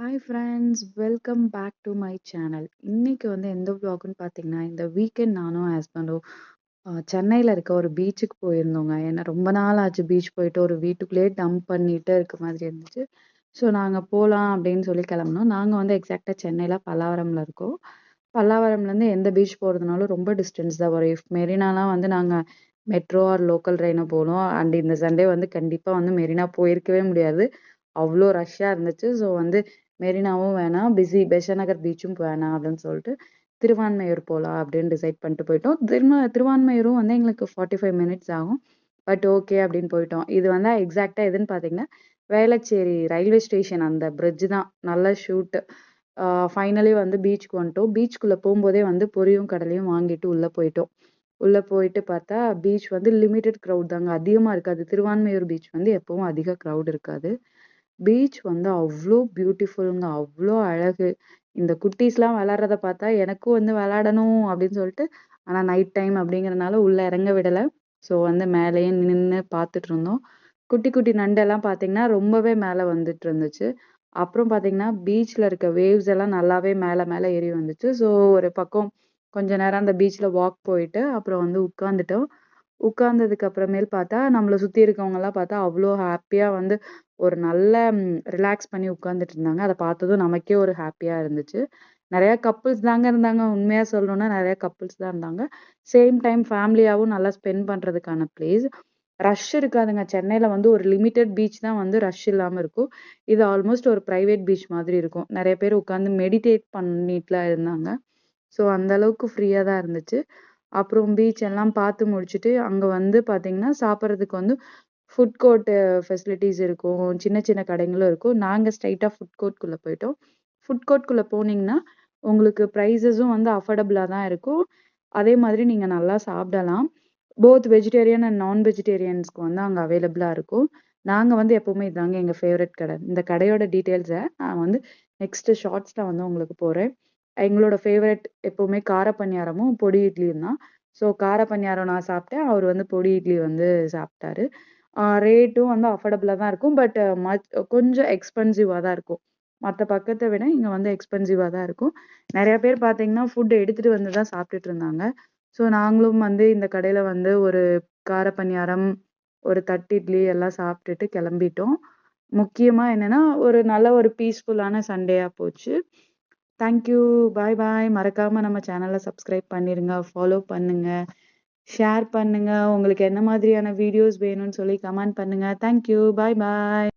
Hi friends welcome back to my channel இன்னைக்கு வந்து எந்த vlogன்னு பார்த்தீங்கன்னா இந்த வீக்கெண்ட் நானும் ஹஸ்பண்டும் சென்னையில் இருக்க ஒரு பீச்சுக்கு போயிருந்தோங்க. ஏன்னா ரொம்ப நாள் ஆச்சு பீச் போயிட்டு ஒரு வீட்டுக்குள்ளேயே டம்ப் பண்ணிட்டு இருக்க மாதிரி இருந்துச்சு. ஸோ நாங்கள் போகலாம் அப்படின்னு சொல்லி கிளம்புனோம். நாங்கள் வந்து எக்ஸாக்டாக சென்னையில் பல்லாவரம்ல இருக்கோம். பல்லாவரம்லேருந்து எந்த பீச் போகிறதுனாலும் ரொம்ப டிஸ்டன்ஸ் தான் வரும். இஃப் மெரினாலாம் வந்து நாங்கள் மெட்ரோ ஆர் லோக்கல் ட்ரெயினை போகணும் அண்ட் இந்த சண்டே வந்து கண்டிப்பாக வந்து மெரினா போயிருக்கவே முடியாது. அவ்வளோ ரஷ்ஷாக இருந்துச்சு. ஸோ வந்து மெரினாவும் வேணாம் பிஸி பெசநகர் பீச்சும் வேணாம் அப்படின்னு சொல்லிட்டு திருவான்மையூர் போகலாம் அப்படின்னு டிசைட் பண்ணிட்டு போயிட்டோம். திரும்ப திருவான்மையூரும் வந்து எங்களுக்கு ஃபார்ட்டி ஃபைவ் மினிட்ஸ் ஆகும். பட் ஓகே அப்படின்னு போயிட்டோம். இது வந்து எக்ஸாக்டாக எதுன்னு பார்த்தீங்கன்னா வேளச்சேரி ரயில்வே ஸ்டேஷன் அந்த பிரிட்ஜ் தான். நல்ல ஷூட்டு ஃபைனலி வந்து பீச்சுக்கு வந்துட்டோம். பீச்சுக்குள்ளே போகும்போதே வந்து பொரியும் கடலையும் வாங்கிட்டு உள்ளே போயிட்டோம். உள்ளே போயிட்டு பார்த்தா பீச் வந்து லிமிட்டட் க்ரௌட் தாங்க. அதிகமாக இருக்காது. திருவான்மையூர் பீச் வந்து எப்பவும் அதிக க்ரௌட் இருக்காது. பீச் வந்து அவ்வளோ பியூட்டிஃபுல்லுங்க அவ்வளோ அழகு. இந்த குட்டீஸ்லாம் விளாட்றத பார்த்தா எனக்கும் வந்து விளாடணும் அப்படின்னு சொல்லிட்டு ஆனால் நைட் டைம் அப்படிங்கிறனால உள்ளே இறங்க விடலை. ஸோ வந்து மேலேயே நின்று பார்த்துட்டு இருந்தோம். குட்டி குட்டி நண்டெல்லாம் பார்த்தீங்கன்னா ரொம்பவே மேலே வந்துட்டு இருந்துச்சு. அப்புறம் பார்த்தீங்கன்னா பீச்சில் இருக்க வேவ்ஸ் எல்லாம் நல்லாவே மேலே மேலே ஏறி வந்துச்சு. ஸோ ஒரு பக்கம் கொஞ்ச நேரம் அந்த பீச்சில் வாக் போயிட்டு அப்புறம் வந்து உட்காந்துட்டோம் உட்கார்ந்ததுக்கு அப்புறமேல் பார்த்தா நம்மளை சுற்றி இருக்கவங்கெல்லாம் பார்த்தா அவ்வளோ ஹாப்பியாக வந்து ஒரு நல்ல ரிலாக்ஸ் பண்ணி உட்காந்துட்டு இருந்தாங்க அதை பார்த்ததும் நமக்கே ஒரு ஹாப்பியாக இருந்துச்சு. நிறையா கப்புள்ஸ் தாங்க இருந்தாங்க. உண்மையாக சொல்லணும்னா நிறையா கப்புள்ஸ் தான் இருந்தாங்க. சேம் டைம் ஃபேமிலியாகவும் நல்லா ஸ்பெண்ட் பண்ணுறதுக்கான பிளேஸ் ரஷ் இருக்காதுங்க. சென்னையில் வந்து ஒரு லிமிட்டட் பீச் தான் வந்து ரஷ் இல்லாமல் இருக்கும். இது ஆல்மோஸ்ட் ஒரு ப்ரைவேட் பீச் மாதிரி இருக்கும். நிறைய பேர் உட்காந்து மெடிடேட் பண்ணிட்டுலாம் இருந்தாங்க. ஸோ அந்த அளவுக்கு ஃப்ரீயாக தான் இருந்துச்சு. அப்புறம் பீச் எல்லாம் பார்த்து முடிச்சுட்டு அங்கே வந்து பார்த்தீங்கன்னா சாப்பிட்றதுக்கு வந்து ஃபுட் கோர்ட்டு ஃபெசிலிட்டிஸ் இருக்கும் சின்ன சின்ன கடைங்களும் இருக்கும். நாங்கள் ஸ்ட்ரைட்டாக ஃபுட் கோர்ட்குள்ளே போயிட்டோம். ஃபுட் கோர்ட்குள்ளே போனீங்கன்னா உங்களுக்கு ப்ரைஸஸும் வந்து அஃபோர்டபுளாக தான் இருக்கும். அதே மாதிரி நீங்கள் நல்லா சாப்பிடலாம். போத் வெஜிடேரியன் அண்ட் நான் வெஜிடேரியன்ஸ்க்கு வந்து அங்கே அவைலபிளாக இருக்கும். நாங்கள் வந்து எப்போவுமே இதாங்க எங்கள் ஃபேவரட் கடை. இந்த கடையோட டீட்டெயில்ஸை நான் வந்து நெக்ஸ்ட்டு ஷார்ட்ஸில் வந்து உங்களுக்கு போகிறேன் எங்களோட ஃபேவரட் எப்போவுமே கார பணியாரமும் பொடி இட்லியும் தான். ஸோ கார பணியாரம் நான் சாப்பிட்டேன். அவர் வந்து பொடி இட்லி வந்து சாப்பிட்டாரு. ரேட்டும் வந்து அஃபோர்டபுளாக தான் இருக்கும். பட் மச் கொஞ்சம் எக்ஸ்பென்சிவாக தான் இருக்கும். மற்ற பக்கத்தை விட இங்கே வந்து எக்ஸ்பென்சிவாக தான் இருக்கும். நிறைய பேர் பார்த்தீங்கன்னா ஃபுட் எடுத்துகிட்டு வந்து தான் சாப்பிட்டுட்டு இருந்தாங்க. ஸோ நாங்களும் வந்து இந்த கடையில் வந்து ஒரு கார பணியாரம் ஒரு தட்டு இட்லி எல்லாம் சாப்பிட்டுட்டு கிளம்பிட்டோம். முக்கியமாக என்னென்னா ஒரு நல்ல ஒரு பீஸ்ஃபுல்லான சண்டேயாக போச்சு. தேங்க்யூ பாய் பாய் மறக்காமல் நம்ம சேனலை சப்ஸ்கிரைப் பண்ணிடுங்க ஃபாலோ பண்ணுங்கள் ஷேர் பண்ணுங்கள் உங்களுக்கு என்ன மாதிரியான வீடியோஸ் வேணும்னு சொல்லி கமெண்ட் பண்ணுங்கள் தேங்க்யூ பாய் பாய்